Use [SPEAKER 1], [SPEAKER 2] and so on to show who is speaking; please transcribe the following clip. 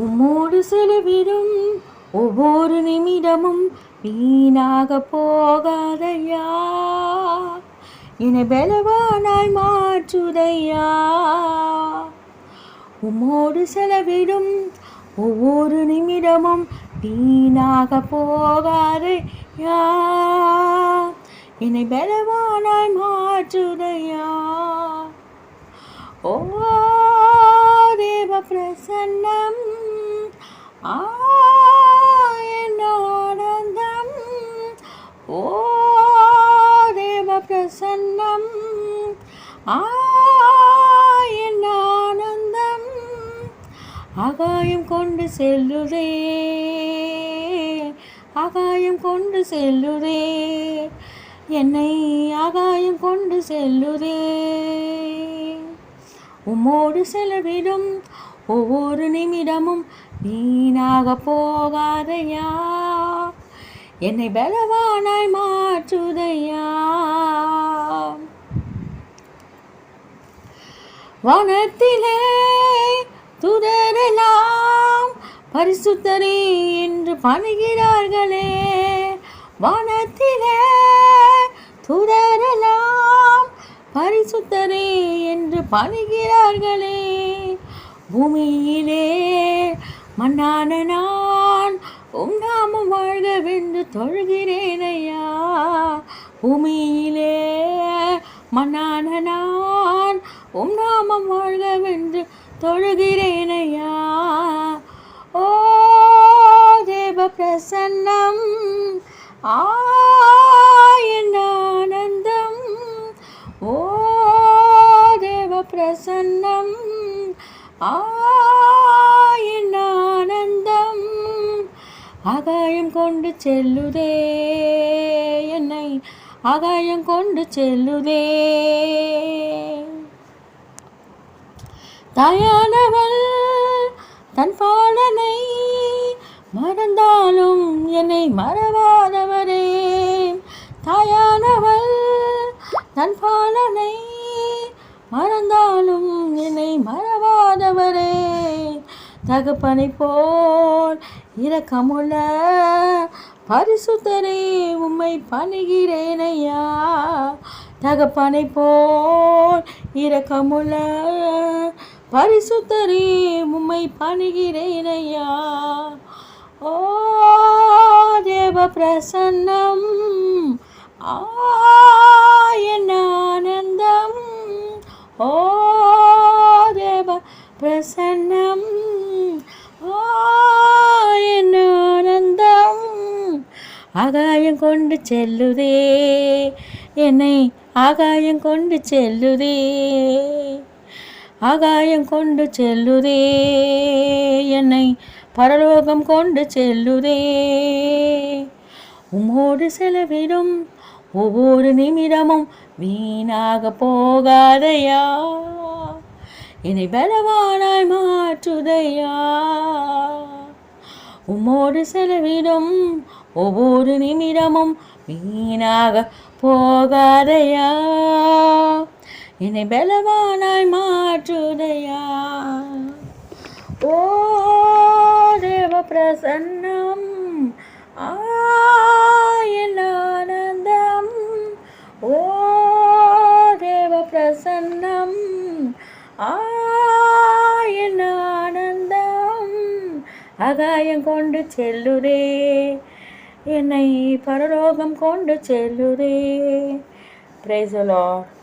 [SPEAKER 1] உம்மோடு செலவிடும் ஒவ்வொரு நிமிடமும் வீணாக போகாதையா? என்னை பலவானாய் மாற்றுதையா? உம்மோடு செலவிடும் ஒவ்வொரு நிமிடமும் வீணாக போகாதையா? என்னை பலவானாய் மாற்றுதையா? ஓ தேவ பிரசன்னம். ஆனந்தம் ஓ தேவ பிரசன்னம் ஆனந்தம் ஆகாயம் கொண்டு செல்லுதே ஆகாயம் கொண்டு செல்லுதே என்னை ஆகாயம் கொண்டு செல்லுதே. உம்மோடு செலவிடும் ஒவ்வொரு நிமிடமும் வீணாக போகாதையா. என்னை பலவானாய் மாற்றுதையா. வனத்திலே துதரெல்லாம் பரிசுத்தரே என்று பணிகிறார்களே. வனத்திலே துதரெல்லாம் பரிசுத்தரே என்று பணிகிறார்களே. பூமியிலே மண்ணான நான் உம் நாமம் வாழ்கவென்று தொழுகிறேன் ஐயா. பூமியிலே மண்ணான நான் உம் நாமம் வாழ்கவென்று தொழுகிறேன் ஐயா. ஓ தேவ பிரசன்னம் ஆயன் ஆனந்தம். ஓ தேவ பிரசன்னம் ஆ ஆகாயம் கொண்டு செல்லுதே என்னை. ஆகாயம் கொண்டு செல்லுதே. தாயானவள் தன் பாலனை மறந்தாலும் என்னை மறவாதவரே. தாயானவள் தன் பாலனை மறந்தாலும் என்னை மறவாதவரே. தகப்பனை போல் இரக்கமுள்ள பரிசுத்தரே உம்மை பணிகிறேன் ஐயா தகப்பனை போல் இரக்கமுள்ள பரிசுத்தரே உம்மை பணிகிறேன் ஐயா ஓ தேவ பிரசன்னம். ஆ ஆனந்தம் ஓ தேவ பிரசன்னம் ஆயன் ஆனந்தம் ஆகாயம் கொண்டு செல்லுதே. என்னை ஆகாயம் கொண்டு செல்லுதே. ஆகாயம் கொண்டு செல்லுதே. என்னை பரலோகம் கொண்டு செல்லுதே. உமோடு செலவிடும் ஒவ்வொரு நிமிடமும் வீணாக போகாதையா? என்னை பலவானாய் மாற்றுதையா? உம்மோடு செலவிடும் ஒவ்வொரு நிமிடமும் வீணாக போகாதையா. என்னை பலவானாய் மாற்றுதையா. ஓ தேவ பிரசன்னம் ஆனந்தம். ஓ தேவ பிரசன்னம் ஆனந்தம். அகாயம் கொண்டு செல்லுதே. என்னை பரலோகம் கொண்டு செல்லுதே. Price Lord